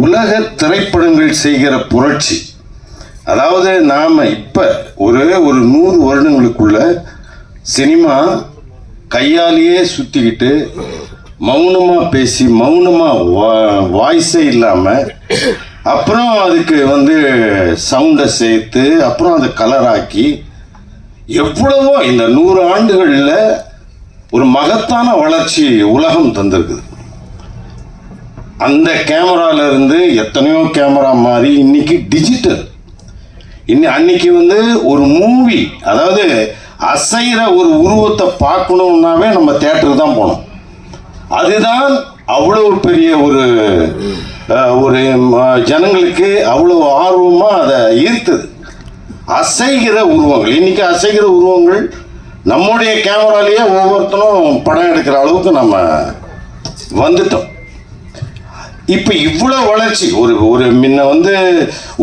உலக திரைப்படங்கள் செய்கிற புரட்சி. அதாவது நாம் இப்போ ஒரு ஒரு நூறு வருடங்களுக்குள்ள சினிமா கையாலேயே சுற்றிக்கிட்டு மௌனமாக பேசி மௌனமாக வா வாய்ஸே இல்லாமல் அப்புறம் அதுக்கு வந்து சவுண்டை சேர்த்து அப்புறம் அதை கலராக்கி எவ்வளவோ இந்த நூறு ஆண்டுகளில் ஒரு மகத்தான வளர்ச்சி உலகம் தந்திருக்குது. அந்த கேமரால இருந்து எத்தனையோ கேமரா மாதிரி இன்னைக்கு டிஜிட்டல் இன்னி அன்னைக்கு வந்து ஒரு மூவி அதாவது அசைகிற ஒரு உருவத்தை பார்க்கணுன்னாவே நம்ம தேட்டருக்கு தான் போனோம். அதுதான் அவ்வளோ பெரிய ஒரு ஒரு ஜனங்களுக்கு அவ்வளோ ஆர்வமாக அதை ஈர்த்தது. அசைகிற உருவங்கள் இன்றைக்கி அசைகிற உருவங்கள் நம்முடைய கேமராலேயே ஒவ்வொருத்தரும் படம் எடுக்கிற அளவுக்கு நம்ம வந்துட்டோம். இப்போ இவ்வளோ வளர்ச்சி. ஒரு ஒரு முன்ன வந்து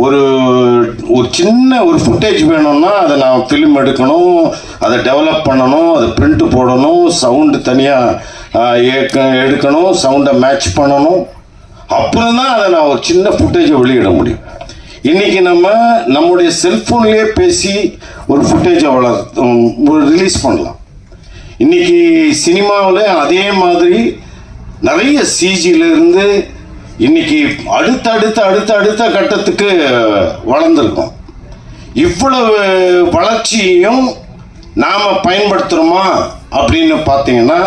ஒரு ஒரு சின்ன ஒரு ஃபுட்டேஜ் வேணும்னா அதை நான் ஃபிலிம் எடுக்கணும் அதை டெவலப் பண்ணணும் அதை பிரிண்ட் போடணும் சவுண்டு தனியாக எடுக்கணும் சவுண்டை மேட்ச் பண்ணணும். அப்புறம் தான் அதை நான் ஒரு சின்ன ஃபுட்டேஜை வெளியிட முடியும். இன்னைக்கு நம்ம நம்முடைய செல்ஃபோன்லேயே பேசி ஒரு ஃபுட்டேஜை வளர் ரிலீஸ் பண்ணலாம். இன்னைக்கு சினிமாவில் அதே மாதிரி நிறைய சிஜியிலேருந்து இருந்து இன்னைக்கு அடுத்தடுத்த அடுத்த அடுத்த கட்டத்துக்கு வளர்ந்துருக்கோம். இவ்வளவு வளர்ச்சியையும் நாம் பயன்படுத்துகிறோமா அப்படின்னு பார்த்தீங்கன்னா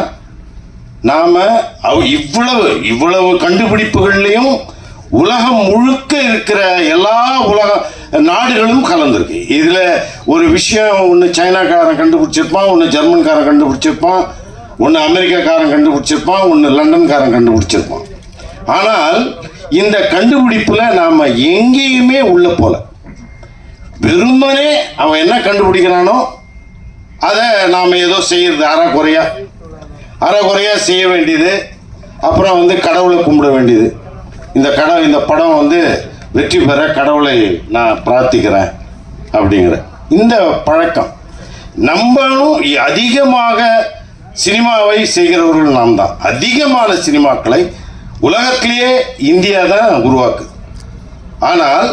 நாம் இவ்வளவு இவ்வளவு கண்டுபிடிப்புகள்லையும் உலகம் முழுக்க இருக்கிற எல்லா உலக நாடுகளும் கலந்துருக்கு. இதில் ஒரு விஷயம் ஒன்று சைனாக்காரன் கண்டுபிடிச்சிருப்பான் ஒன்று ஜெர்மன்காரன் கண்டுபிடிச்சிருப்பான் ஒன்று அமெரிக்காக்காரன் கண்டுபிடிச்சிருப்பான் ஒன்று லண்டன்காரன் கண்டுபிடிச்சிருப்பான். ஆனால் இந்த கண்டுபிடிப்பில் நாம் எங்கேயுமே உள்ள போல. வெறுமனே அவன் என்ன கண்டுபிடிக்கிறானோ அதை நாம் ஏதோ செய்யறது அரை குறையா. அரை செய்ய வேண்டியது அப்புறம் வந்து கடவுளை கும்பிட வேண்டியது. இந்த கடவுள் இந்த படம் வந்து வெற்றி பெற கடவுளை நான் பிரார்த்திக்கிறேன் அப்படிங்கிற. இந்த பழக்கம். நம்மளும் அதிகமாக சினிமாவை செய்கிறவர்கள் நாம் தான் அதிகமான சினிமாக்களை உலகத்திலேயே இந்தியா தான் உருவாக்குது. ஆனால்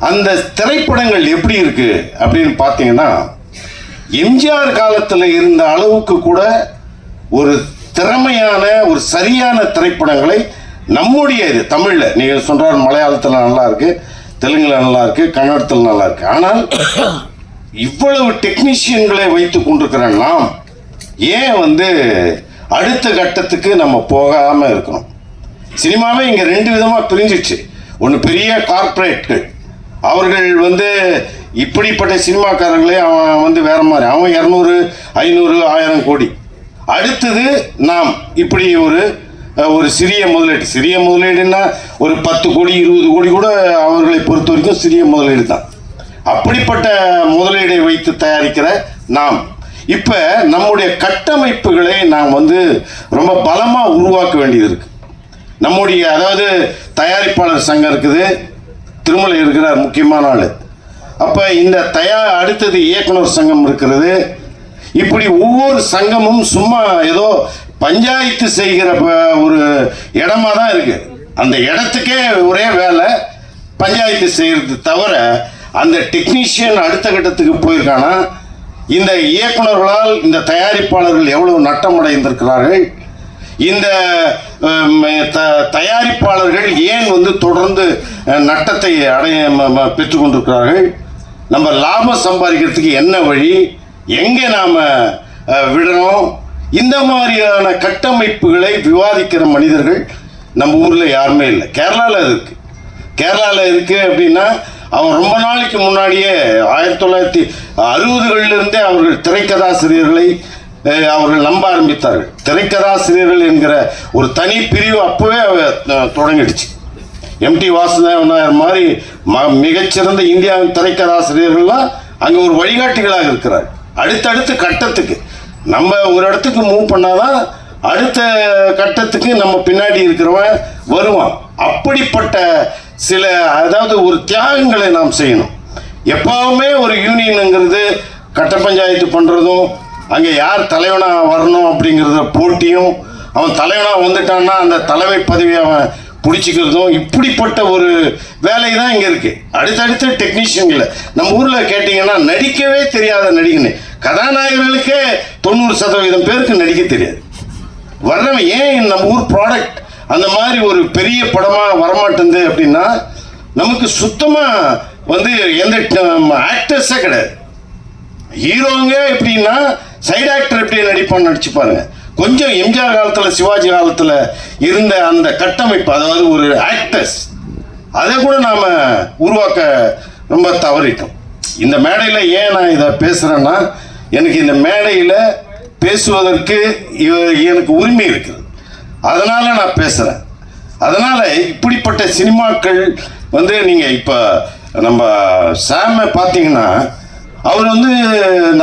அந்த திரைப்படங்கள் எப்படி இருக்கு அப்படின்னு பார்த்தீங்கன்னா எம்ஜிஆர் காலத்தில் இருந்த அளவுக்கு கூட ஒரு திறமையான ஒரு சரியான திரைப்படங்களை நம்முடைய இது தமிழில் நீங்கள் சொல்கிறார் மலையாளத்தில் நல்லா இருக்கு தெலுங்கில் நல்லா இருக்கு கன்னடத்தில் நல்லா இருக்கு ஆனால் இவ்வளவு டெக்னீஷியன்களை வைத்து கொண்டிருக்கிற நாம் ஏன் வந்து அடுத்த கட்டத்துக்கு நம்ம போகாமல் இருக்கணும்? சினிமாவே இங்கே ரெண்டு விதமாக பிரிஞ்சிச்சு. ஒன்று பெரிய கார்ப்பரேட்கள் அவர்கள் வந்து இப்படிப்பட்ட சினிமாக்காரங்களே அவன் வந்து வேற மாதிரி. அவன் இரநூறு ஐநூறு ஆயிரம் கோடி. அடுத்தது நாம். இப்படி ஒரு ஒரு சிறிய முதலீடு. சிறிய முதலீடுன்னா ஒரு பத்து கோடி இருபது கோடி கூட அவர்களை பொறுத்த வரைக்கும் சிறிய முதலீடு தான். அப்படிப்பட்ட முதலீடை வைத்து தயாரிக்கிற நாம். இப்போ நம்முடைய கட்டமைப்புகளை நாம் வந்து ரொம்ப பலமாக உருவாக்க வேண்டியது இருக்குது நம்முடைய அதாவது தயாரிப்பாளர் சங்கம் இருக்குது. திருமலை இருக்கிறார் முக்கியமான ஆள். அப்போ இந்த தயா அடுத்தது இயக்குனர் சங்கம் இருக்கிறது. இப்படி ஒவ்வொரு சங்கமும் சும்மா ஏதோ பஞ்சாயத்து செய்கிற ப- ஒரு இடமா தான் இருக்கு. அந்த இடத்துக்கே ஒரே வேலை பஞ்சாயத்து செய்கிறது தவிர அந்த டெக்னீஷியன் அடுத்த கட்டத்துக்கு போயிருக்கானா இந்த இயக்குனர்களால் இந்த தயாரிப்பாளர்கள் எவ்வளவு நட்டம் அடைந்திருக்கிறார்கள் இந்த த- தயாரிப்பாளர்கள் ஏன் வந்து தொடர்ந்து நட்டத்தை அடைய பெற்றுக்கொண்டிருக்கிறார்கள்? நம்ம லாபம் சம்பாதிக்கிறதுக்கு என்ன வழி? எங்கே நாம் விடணும்? இந்த மாதிரியான கட்டமைப்புகளை விவாதிக்கிற மனிதர்கள் நம்ம ஊரில் யாருமே இல்லை. கேரளாவில் இருக்குது கேரளாவில் இருக்குது அப்படின்னா அவன் ரொம்ப நாளைக்கு முன்னாடியே ஆயிரத்தி தொள்ளாயிரத்தி அறுபதுகளிலிருந்தே அவர்கள் திரைக்கதாசிரியர்களை அவர்கள் நம்ப ஆரம்பித்தார்கள். திரைக்கதாசிரியர்கள் என்கிற ஒரு தனி பிரிவு அப்போவே தொடங்கிடுச்சு. எம்டி வாசுதேவன் நாயர் மாதிரி ம மிகச்சிறந்த இந்தியாவின் திரைக்கதாசிரியர்கள்லாம் அங்கே ஒரு வழிகாட்டிகளாக இருக்கிறார். அடுத்தடுத்த கட்டத்துக்கு. நம்ம ஒரு இடத்துக்கு மூவ் பண்ணாதான் அடுத்த கட்டத்துக்கு நம்ம பின்னாடி இருக்கிறவன் வருவான். அப்படிப்பட்ட சில அதாவது ஒரு தியாகங்களை நாம் செய்யணும். எப்பவுமே ஒரு யூனியனுங்கிறது கட்ட பஞ்சாயத்து பண்ணுறதும் அங்கே யார் தலைவனாக வரணும் அப்படிங்கிறத போட்டியும் அவன் தலைவனாக வந்துட்டான்னா அந்த தலைமை பதவியை அவன் பிடிச்சிக்கிறதும் இப்படிப்பட்ட ஒரு வேலை தான் இங்கே இருக்குது அடுத்தடுத்த டெக்னீஷியன்களை நம்ம ஊரில் கேட்டிங்கன்னா நடிக்கவே தெரியாத நடிகனு கதாநாயகர்களுக்கே தொண்ணூறு சதவீதம் பேருக்கு நடிக்க தெரியாது. வர்றவன் ஏன் நம்ம ஊர் ப்ராடக்ட் அந்த மாதிரி ஒரு பெரிய படமாக வரமாட்டேங்குது அப்படின்னா நமக்கு சுத்தமாக வந்து எந்த ஆக்டர்ஸே கிடையாது. ஹீரோங்க எப்படின்னா சைடு ஆக்டர் எப்படி நடிப்பான்னு நடிச்சு பாருங்க. கொஞ்சம் எம்ஜிஆர் காலத்தில் சிவாஜி காலத்தில் இருந்த அந்த கட்டமைப்பு அதாவது ஒரு ஆக்டர்ஸ் அதை கூட நாம் உருவாக்க ரொம்ப தவறிட்டோம். இந்த மேடையில் ஏன் நான் இதை பேசுகிறேன்னா எனக்கு இந்த மேடையில் பேசுவதற்கு இவ- எனக்கு உரிமை இருக்குது. அதனால் நான் பேசுகிறேன் அதனால் இப்படிப்பட்ட சினிமாக்கள் வந்து நீங்கள் இப்போ நம்ம சாமை பார்த்தீங்கன்னா அவர் வந்து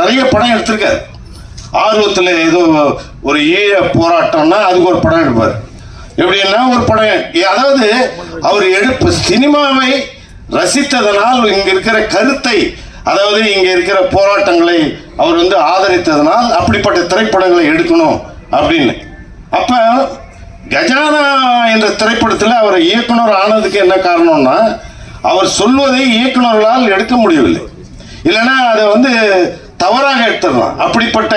நிறைய படம் எடுத்திருக்கார். ஆர்வத்தில் ஏதோ ஒரு ஈழ போராட்டம்னா அதுக்கு ஒரு படம் எடுப்பார். எப்படின்னா ஒரு படம் அதாவது அவர் எடுப்பு சினிமாவை ரசித்ததனால் இங்க இருக்கிற கருத்தை அதாவது இங்க இருக்கிற போராட்டங்களை அவர் வந்து ஆதரித்ததனால் அப்படிப்பட்ட திரைப்படங்களை எடுக்கணும் அப்படின்னு. அப்ப கஜானா என்ற திரைப்படத்தில் அவர் இயக்குனர் ஆனதுக்கு என்ன காரணம்னா அவர் சொல்வதை இயக்குனர்களால் எடுக்க முடியவில்லை. இல்லைன்னா அதை வந்து தவறாக எடுத்துடலாம். அப்படிப்பட்ட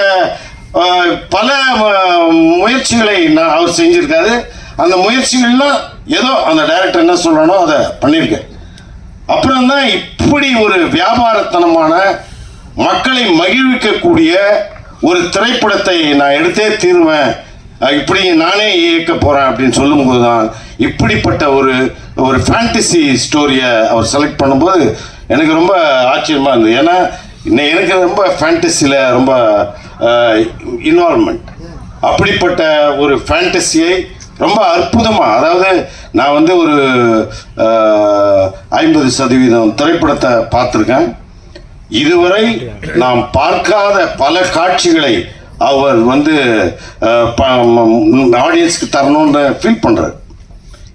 பல முயற்சிகளை நான் அவர் செஞ்சுருக்காரு. அந்த முயற்சிகள்லாம் ஏதோ அந்த டைரக்டர் என்ன சொல்லணும் அதை பண்ணியிருக்கேன் அப்புறம் தான் இப்படி ஒரு வியாபாரத்தனமான மக்களை மகிழ்விக்கக்கூடிய ஒரு திரைப்படத்தை நான் எடுத்தே தீருவேன். இப்படி நானே இயக்க போகிறேன் அப்படின்னு சொல்லும்போது தான் இப்படிப்பட்ட ஒரு ஒரு ஃபேண்டசி ஸ்டோரியை அவர் செலக்ட் பண்ணும்போது எனக்கு ரொம்ப ஆச்சரியமாக இருந்தது. ஏன்னா எனக்கு ரொம்ப ஃபேண்டசியில் ரொம்ப இன்வால்மெண்ட் அப்படிப்பட்ட ஒரு ஃபேண்டசியை ரொம்ப அற்புதமாக அதாவது நான் வந்து ஒரு ஐம்பது சதவீதம் திரைப்படத்தை பார்த்துருக்கேன். இதுவரை நாம் பார்க்காத பல காட்சிகளை அவர் வந்து ஆடியன்ஸ்க்கு தரணும்னு ஃபீல் பண்ணுறார்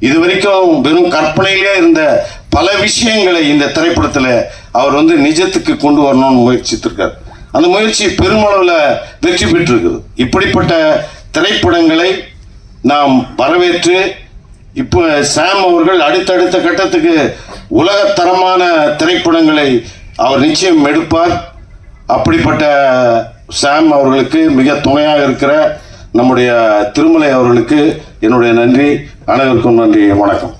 இது வரைக்கும் வெறும் கற்பனையிலே இருந்த பல விஷயங்களை இந்த திரைப்படத்தில் அவர் வந்து நிஜத்துக்கு கொண்டு வரணும்னு முயற்சித்திருக்கார். அந்த முயற்சி பெருமளவில் வெற்றி பெற்றிருக்குது. இப்படிப்பட்ட திரைப்படங்களை நாம் வரவேற்று இப்போ சாம் அவர்கள் அடுத்தடுத்த கட்டத்துக்கு உலகத்தரமான திரைப்படங்களை அவர் நிச்சயம் எடுப்பார். அப்படிப்பட்ட சாம் அவர்களுக்கு மிக துணையாக இருக்கிற நம்முடைய திருமலை அவர்களுக்கு என்னுடைய நன்றி. அனைவருக்கும் நன்றி. வணக்கம்.